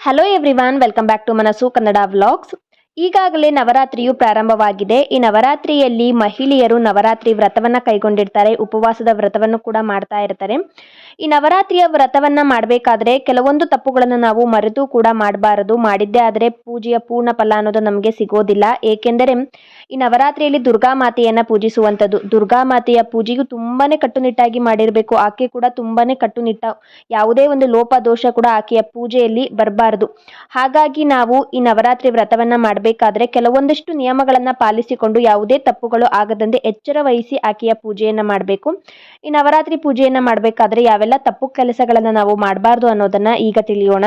hello everyone welcome back to Manassu Kannada vlogs ಈಗಾಗಲೇ ನವರಾತ್ರಿಯು ಪ್ರಾರಂಭವಾಗಿದೆ. ಈ ನವರಾತ್ರಿಯಲ್ಲಿ ಮಹಿಳೆಯರು ನವರಾತ್ರಿ ವ್ರತವನ್ನ ಕೈಗೊಂಡಿರ್ತಾರೆ. ಉಪವಾಸದ ವ್ರತವನ್ನು ಕೂಡ ಮಾಡ್ತಾ ಇರ್ತಾರೆ. ಈ ನವರಾತ್ರಿಯ ವ್ರತವನ್ನ ಮಾಡಬೇಕಾದ್ರೆ ಕೆಲವೊಂದು ತಪ್ಪುಗಳನ್ನು ನಾವು ಮರೆತು ಕೂಡ ಮಾಡಬಾರದು. ಮಾಡಿದ್ದೇ ಆದರೆ ಪೂಜೆಯ ಪೂರ್ಣ ಫಲ ಅನ್ನೋದು ನಮಗೆ ಸಿಗೋದಿಲ್ಲ. ಏಕೆಂದರೆ ಈ ನವರಾತ್ರಿಯಲ್ಲಿ ದುರ್ಗಾ ಮಾತೆಯನ್ನ ಪೂಜಿಸುವಂಥದ್ದು. ದುರ್ಗಾ ಮಾತೆಯ ಪೂಜೆಯು ತುಂಬಾನೇ ಕಟ್ಟುನಿಟ್ಟಾಗಿ ಮಾಡಿರಬೇಕು. ಆಕೆ ಕೂಡ ತುಂಬಾನೇ ಕಟ್ಟುನಿಟ್ಟ, ಯಾವುದೇ ಒಂದು ಲೋಪ ದೋಷ ಕೂಡ ಆಕೆಯ ಪೂಜೆಯಲ್ಲಿ ಬರಬಾರದು. ಹಾಗಾಗಿ ನಾವು ಈ ನವರಾತ್ರಿ ವ್ರತವನ್ನ ಮಾಡಬೇಕಾದ್ರೆ ಕೆಲವೊಂದಷ್ಟು ನಿಯಮಗಳನ್ನ ಪಾಲಿಸಿಕೊಂಡು ಯಾವುದೇ ತಪ್ಪುಗಳು ಆಗದಂತೆ ಎಚ್ಚರ ವಹಿಸಿ ಆಕೆಯ ಪೂಜೆಯನ್ನ ಮಾಡಬೇಕು. ಈ ನವರಾತ್ರಿ ಪೂಜೆಯನ್ನ ಮಾಡಬೇಕಾದ್ರೆ ಯಾವೆಲ್ಲ ತಪ್ಪು ಕೆಲಸಗಳನ್ನ ನಾವು ಮಾಡಬಾರ್ದು ಅನ್ನೋದನ್ನ ಈಗ ತಿಳಿಯೋಣ.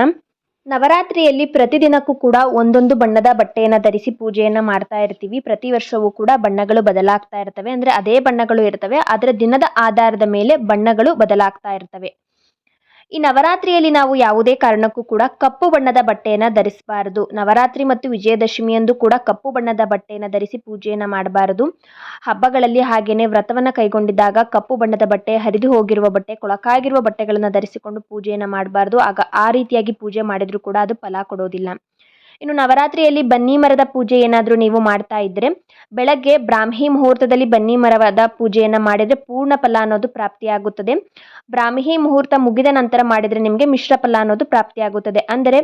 ನವರಾತ್ರಿಯಲ್ಲಿ ಪ್ರತಿದಿನಕ್ಕೂ ಕೂಡ ಒಂದೊಂದು ಬಣ್ಣದ ಬಟ್ಟೆಯನ್ನು ಧರಿಸಿ ಪೂಜೆಯನ್ನ ಮಾಡ್ತಾ ಇರ್ತೀವಿ. ಪ್ರತಿ ವರ್ಷವೂ ಕೂಡ ಬಣ್ಣಗಳು ಬದಲಾಗ್ತಾ ಇರ್ತವೆ. ಅಂದ್ರೆ ಅದೇ ಬಣ್ಣಗಳು ಇರ್ತವೆ. ಅದರ ದಿನದ ಆಧಾರದ ಮೇಲೆ ಬಣ್ಣಗಳು ಬದಲಾಗ್ತಾ ಇರ್ತವೆ. ಈ ನವರಾತ್ರಿಯಲ್ಲಿ ನಾವು ಯಾವುದೇ ಕಾರಣಕ್ಕೂ ಕೂಡ ಕಪ್ಪು ಬಣ್ಣದ ಬಟ್ಟೆಯನ್ನು ಧರಿಸಬಾರದು. ನವರಾತ್ರಿ ಮತ್ತು ವಿಜಯದಶಮಿಯಂದು ಕೂಡ ಕಪ್ಪು ಬಣ್ಣದ ಬಟ್ಟೆಯನ್ನು ಧರಿಸಿ ಪೂಜೆಯನ್ನು ಮಾಡಬಾರದು. ಹಬ್ಬಗಳಲ್ಲಿ ಹಾಗೆಯೇ ವ್ರತವನ್ನ ಕೈಗೊಂಡಿದ್ದಾಗ ಕಪ್ಪು ಬಣ್ಣದ ಬಟ್ಟೆ, ಹರಿದು ಹೋಗಿರುವ ಬಟ್ಟೆ, ಕೊಳಕಾಗಿರುವ ಬಟ್ಟೆಗಳನ್ನು ಧರಿಸಿಕೊಂಡು ಪೂಜೆಯನ್ನು ಮಾಡಬಾರದು. ಆಗ ಆ ರೀತಿಯಾಗಿ ಪೂಜೆ ಮಾಡಿದರೂ ಕೂಡ ಅದು ಫಲ ಕೊಡೋದಿಲ್ಲ. ಇನ್ನು ನವರಾತ್ರಿಯಲ್ಲಿ ಬನ್ನಿ ಮರದ ಪೂಜೆ ಏನಾದರೂ ನೀವು ಮಾಡ್ತಾ ಇದ್ರೆ, ಬೆಳಗ್ಗೆ ಬ್ರಾಹ್ಮಿ ಮುಹೂರ್ತದಲ್ಲಿ ಬನ್ನಿ ಮರವಾದ ಪೂಜೆಯನ್ನು ಮಾಡಿದರೆ ಪೂರ್ಣ ಫಲ ಅನ್ನೋದು ಪ್ರಾಪ್ತಿಯಾಗುತ್ತದೆ. ಬ್ರಾಹ್ಮಿ ಮುಹೂರ್ತ ಮುಗಿದ ನಂತರ ಮಾಡಿದರೆ ನಿಮಗೆ ಮಿಶ್ರ ಫಲ ಅನ್ನೋದು ಪ್ರಾಪ್ತಿಯಾಗುತ್ತದೆ. ಅಂದರೆ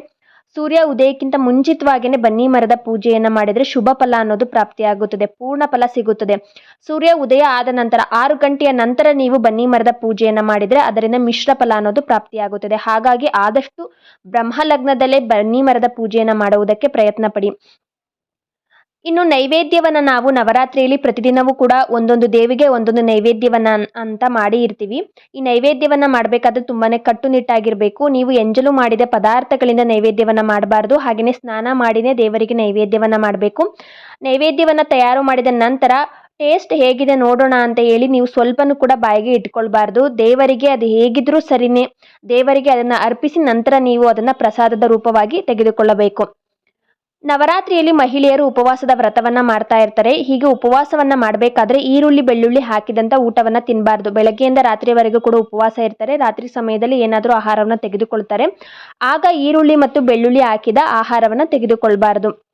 ಸೂರ್ಯ ಉದಯಕ್ಕಿಂತ ಮುಂಚಿತವಾಗಿಯೇ ಬನ್ನಿ ಮರದ ಪೂಜೆಯನ್ನ ಮಾಡಿದ್ರೆ ಶುಭ ಫಲ ಅನ್ನೋದು ಪ್ರಾಪ್ತಿಯಾಗುತ್ತದೆ, ಪೂರ್ಣ ಫಲ ಸಿಗುತ್ತದೆ. ಸೂರ್ಯ ಉದಯ ಆದ ನಂತರ ಆರು ಗಂಟೆಯ ನಂತರ ನೀವು ಬನ್ನಿ ಮರದ ಪೂಜೆಯನ್ನ ಮಾಡಿದ್ರೆ ಅದರಿಂದ ಮಿಶ್ರ ಫಲ ಅನ್ನೋದು ಪ್ರಾಪ್ತಿಯಾಗುತ್ತದೆ. ಹಾಗಾಗಿ ಆದಷ್ಟು ಬ್ರಹ್ಮ ಲಗ್ನದಲ್ಲೇ ಬನ್ನಿ ಮರದ ಪೂಜೆಯನ್ನ ಮಾಡುವುದಕ್ಕೆ ಪ್ರಯತ್ನ ಪಡಿ ಇನ್ನು ನೈವೇದ್ಯವನ್ನ ನಾವು ನವರಾತ್ರಿಯಲ್ಲಿ ಪ್ರತಿದಿನವೂ ಕೂಡ ಒಂದೊಂದು ದೇವಿಗೆ ಒಂದೊಂದು ನೈವೇದ್ಯವನ್ನ ಅಂತ ಮಾಡಿ ಇರ್ತೀವಿ. ಈ ನೈವೇದ್ಯವನ್ನ ಮಾಡಬೇಕಾದ್ರೆ ತುಂಬಾನೇ ಕಟ್ಟುನಿಟ್ಟಾಗಿರ್ಬೇಕು. ನೀವು ಎಂಜಲು ಮಾಡಿದ ಪದಾರ್ಥಗಳಿಂದ ನೈವೇದ್ಯವನ್ನ ಮಾಡಬಾರ್ದು. ಹಾಗೆಯೇ ಸ್ನಾನ ಮಾಡಿನೇ ದೇವರಿಗೆ ನೈವೇದ್ಯವನ್ನ ಮಾಡಬೇಕು. ನೈವೇದ್ಯವನ್ನ ತಯಾರು ಮಾಡಿದ ನಂತರ ಟೇಸ್ಟ್ ಹೇಗಿದೆ ನೋಡೋಣ ಅಂತ ಹೇಳಿ ನೀವು ಸ್ವಲ್ಪನೂ ಕೂಡ ಬಾಯಿಗೆ ಇಟ್ಕೊಳ್ಬಾರ್ದು. ದೇವರಿಗೆ ಅದು ಹೇಗಿದ್ರೂ ಸರಿನೇ ದೇವರಿಗೆ ಅದನ್ನ ಅರ್ಪಿಸಿ ನಂತರ ನೀವು ಅದನ್ನ ಪ್ರಸಾದದ ರೂಪವಾಗಿ ತೆಗೆದುಕೊಳ್ಳಬೇಕು. ನವರಾತ್ರಿಯಲ್ಲಿ ಮಹಿಳೆಯರು ಉಪವಾಸದ ವ್ರತವನ್ನ ಮಾಡ್ತಾ ಇರ್ತಾರೆ. ಹೀಗೆ ಉಪವಾಸವನ್ನ ಮಾಡಬೇಕಾದ್ರೆ ಈರುಳ್ಳಿ, ಬೆಳ್ಳುಳ್ಳಿ ಹಾಕಿದಂತ ಊಟವನ್ನ ತಿನ್ನಬಾರ್ದು ಬೆಳಗ್ಗೆಯಿಂದ ರಾತ್ರಿವರೆಗೂ ಕೂಡ ಉಪವಾಸ ಇರ್ತಾರೆ. ರಾತ್ರಿ ಸಮಯದಲ್ಲಿ ಏನಾದರೂ ಆಹಾರವನ್ನ ತೆಗೆದುಕೊಳ್ತಾರೆ. ಆಗ ಈರುಳ್ಳಿ ಮತ್ತು ಬೆಳ್ಳುಳ್ಳಿ ಹಾಕಿದ ಆಹಾರವನ್ನ ತೆಗೆದುಕೊಳ್ಬಾರದು.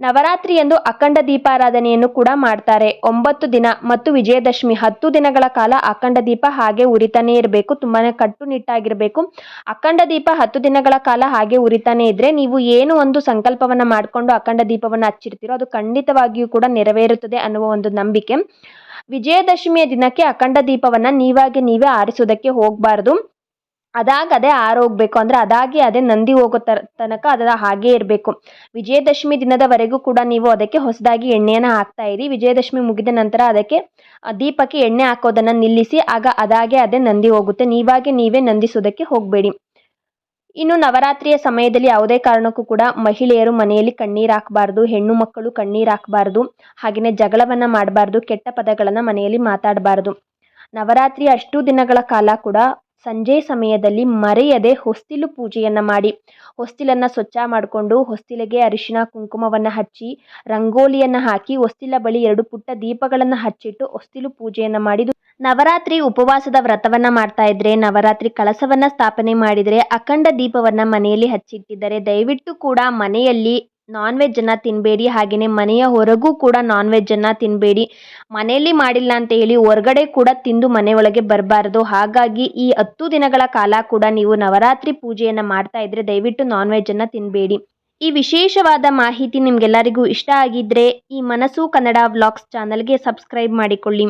ನವರಾತ್ರಿಯಂದು ಅಖಂಡ ದೀಪಾರಾಧನೆಯನ್ನು ಕೂಡ ಮಾಡ್ತಾರೆ. ಒಂಬತ್ತು ದಿನ ಮತ್ತು ವಿಜಯದಶಮಿ ಹತ್ತು ದಿನಗಳ ಕಾಲ ಅಖಂಡ ದೀಪ ಹಾಗೆ ಉರಿತಾನೆ ಇರಬೇಕು, ತುಂಬಾನೇ ಕಟ್ಟುನಿಟ್ಟಾಗಿರಬೇಕು. ಅಖಂಡ ದೀಪ ಹತ್ತು ದಿನಗಳ ಕಾಲ ಹಾಗೆ ಉರಿತಾನೆ ಇದ್ರೆ ನೀವು ಏನು ಒಂದು ಸಂಕಲ್ಪವನ್ನ ಮಾಡಿಕೊಂಡು ಅಖಂಡ ದೀಪವನ್ನು ಹಚ್ಚಿರ್ತೀರೋ ಅದು ಖಂಡಿತವಾಗಿಯೂ ಕೂಡ ನೆರವೇರುತ್ತದೆ ಅನ್ನುವ ಒಂದು ನಂಬಿಕೆ. ವಿಜಯದಶಮಿಯ ದಿನಕ್ಕೆ ಅಖಂಡ ದೀಪವನ್ನ ನೀವಾಗೆ ನೀವೇ ಆರಿಸೋದಕ್ಕೆ ಹೋಗಬಾರ್ದು. ಅದಾಗ ಅದೇ ಆರೋಗ್ಬೇಕು ಅಂದ್ರೆ ಅದಾಗಿ ಅದೇ ನಂದಿ ಹೋಗೋ ತರ ತನಕ ಅದರ ಹಾಗೆ ಇರಬೇಕು. ವಿಜಯದಶಮಿ ದಿನದವರೆಗೂ ಕೂಡ ನೀವು ಅದಕ್ಕೆ ಹೊಸದಾಗಿ ಎಣ್ಣೆಯನ್ನು ಹಾಕ್ತಾ ಇರಿ. ವಿಜಯದಶಮಿ ಮುಗಿದ ನಂತರ ಅದಕ್ಕೆ ದೀಪಕ್ಕೆ ಎಣ್ಣೆ ಹಾಕೋದನ್ನ ನಿಲ್ಲಿಸಿ, ಆಗ ಅದಾಗೆ ಅದೇ ನಂದಿ ಹೋಗುತ್ತೆ. ನೀವಾಗೆ ನೀವೇ ನಂದಿಸೋದಕ್ಕೆ ಹೋಗಬೇಡಿ. ಇನ್ನು ನವರಾತ್ರಿಯ ಸಮಯದಲ್ಲಿ ಯಾವುದೇ ಕಾರಣಕ್ಕೂ ಕೂಡ ಮಹಿಳೆಯರು ಮನೆಯಲ್ಲಿ ಕಣ್ಣೀರು ಹಾಕಬಾರ್ದು, ಹೆಣ್ಣು ಮಕ್ಕಳು ಕಣ್ಣೀರು ಹಾಕಬಾರ್ದು ಹಾಗೆಯೇ ಜಗಳವನ್ನ ಮಾಡಬಾರ್ದು, ಕೆಟ್ಟ ಪದಗಳನ್ನು ಮನೆಯಲ್ಲಿ ಮಾತಾಡಬಾರ್ದು. ನವರಾತ್ರಿ ಅಷ್ಟು ದಿನಗಳ ಕಾಲ ಕೂಡ ಸಂಜೆ ಸಮಯದಲ್ಲಿ ಮರೆಯದೆ ಹೊಸ್ತಿಲು ಪೂಜೆಯನ್ನು ಮಾಡಿ. ಹೊಸ್ತಿಲನ್ನು ಸ್ವಚ್ಛ ಮಾಡಿಕೊಂಡು ಹೊಸ್ತಿಲಿಗೆ ಅರಿಶಿನ ಕುಂಕುಮವನ್ನ ಹಚ್ಚಿ, ರಂಗೋಲಿಯನ್ನ ಹಾಕಿ ಹೊಸ್ತಿಲ ಬಳಿ ಎರಡು ಪುಟ್ಟ ದೀಪಗಳನ್ನ ಹಚ್ಚಿಟ್ಟು ಹೊಸ್ತಿಲು ಪೂಜೆಯನ್ನು ಮಾಡಿದು. ನವರಾತ್ರಿ ಉಪವಾಸದ ವ್ರತವನ್ನ ಮಾಡ್ತಾ ಇದ್ರೆ, ನವರಾತ್ರಿ ಕಳಸವನ್ನು ಸ್ಥಾಪನೆ ಮಾಡಿದರೆ ಅಖಂಡ ದೀಪವನ್ನ ಮನೆಯಲ್ಲಿ ಹಚ್ಚಿಟ್ಟಿದ್ದರೆ ದಯವಿಟ್ಟು ಕೂಡ ಮನೆಯಲ್ಲಿ ನಾನ್ ವೆಜ್ ಅನ್ನ ತಿನ್ನಬೇಡಿ ಹಾಗೆಯೇ ಮನೆಯ ಹೊರಗೂ ಕೂಡ ನಾನ್ ವೆಜ್ಜನ್ನು ತಿನ್ನಬೇಡಿ ಮನೆಯಲ್ಲಿ ಮಾಡಿಲ್ಲ ಅಂತ ಹೇಳಿ ಹೊರಗಡೆ ಕೂಡ ತಿಂದು ಮನೆಯೊಳಗೆ ಬರಬಾರದು. ಹಾಗಾಗಿ ಈ ಹತ್ತು ದಿನಗಳ ಕಾಲ ಕೂಡ ನೀವು ನವರಾತ್ರಿ ಪೂಜೆಯನ್ನು ಮಾಡ್ತಾ ಇದ್ರೆ ದಯವಿಟ್ಟು ನಾನ್ ವೆಜ್ಜನ್ನು ತಿನ್ನಬೇಡಿ ಈ ವಿಶೇಷವಾದ ಮಾಹಿತಿ ನಿಮ್ಗೆಲ್ಲರಿಗೂ ಇಷ್ಟ ಆಗಿದ್ರೆ ಈ ಮನಸ್ಸು ಕನ್ನಡ ವ್ಲಾಗ್ಸ್ ಚಾನಲ್ಗೆ ಸಬ್ಸ್ಕ್ರೈಬ್ ಮಾಡಿಕೊಳ್ಳಿ.